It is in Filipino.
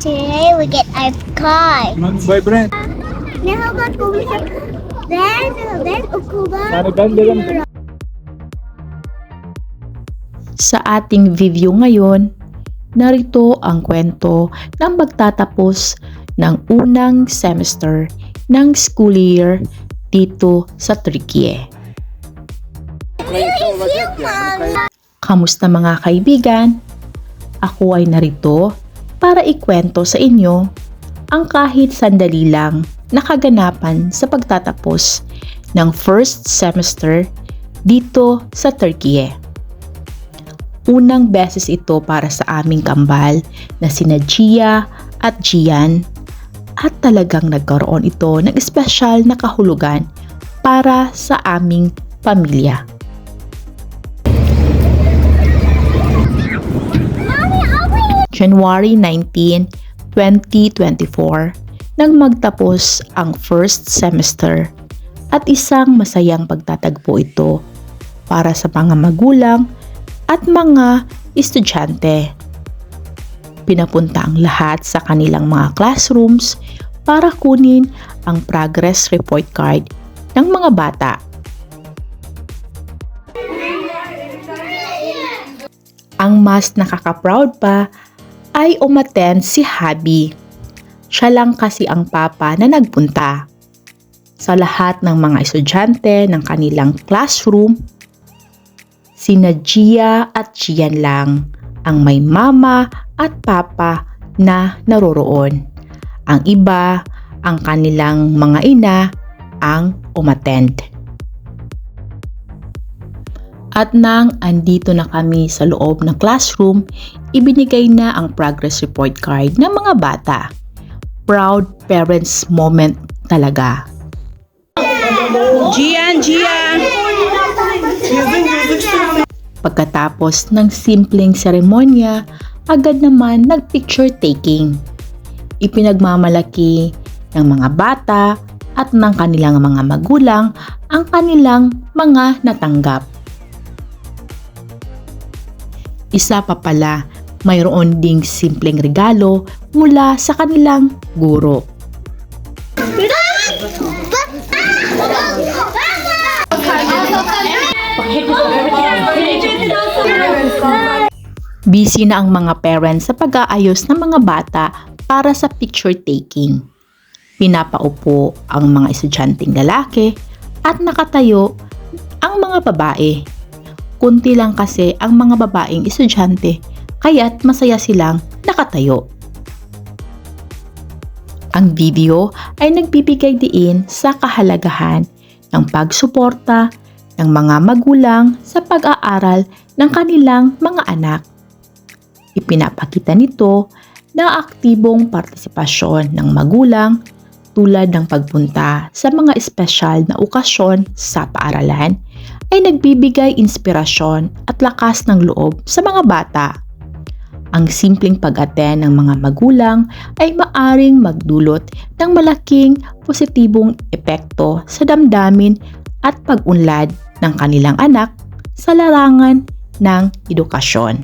today we get our car. Now let's go with Then, then, Ukuba. Ano ba? Bilang- Sa ating video ngayon, narito ang kwento ng magtatapos ng unang semester ng school year dito sa Turkey. Kamusta mga kaibigan? Ako ay narito para ikwento sa inyo ang kahit sandali lang na kaganapan sa pagtatapos ng first semester dito sa Turkey. Unang beses ito para sa aming kambal na sina Gia at Gian at talagang nagkaroon ito ng espesyal na kahulugan para sa aming pamilya. January 19, 2024 nang magtapos ang first semester at isang masayang pagtatagpo ito para sa mga magulang at mga estudyante. Pinapunta ang lahat sa kanilang mga classrooms para kunin ang progress report card ng mga bata. Ang mas nakaka-proud pa ay umattend si Habi. Siya lang kasi ang papa na nagpunta. Sa lahat ng mga estudyante ng kanilang classroom, sina Gia at Gian lang ang may mama at papa na naroroon. Ang iba, ang kanilang mga ina, ang umattend. At nang andito na kami sa loob ng classroom, ibinigay na ang progress report card ng mga bata. Proud parents moment talaga. Gian, Gian! Pagkatapos ng simpleng seremonya, agad naman nag-picture taking. Ipinagmamalaki ng mga bata at ng kanilang mga magulang ang kanilang mga natanggap. Isa pa pala, mayroon ding simpleng regalo mula sa kanilang guro. Busy na ang mga parents sa pag-aayos ng mga bata para sa picture taking. Pinapaupo ang mga estudyanteng lalaki at nakatayo ang mga babae. Kunti lang kasi ang mga babaeng estudyante kaya't masaya silang nakatayo. Ang video ay nagbibigay diin sa kahalagahan ng pagsuporta ng mga magulang sa pag-aaral ng kanilang mga anak. Ipinapakita nito na aktibong partisipasyon ng magulang tulad ng pagpunta sa mga espesyal na okasyon sa paaralan ay nagbibigay inspirasyon at lakas ng loob sa mga bata. Ang simpleng pag-attend ng mga magulang ay maaring magdulot ng malaking positibong epekto sa damdamin at pag-unlad ng kanilang anak sa larangan ng edukasyon.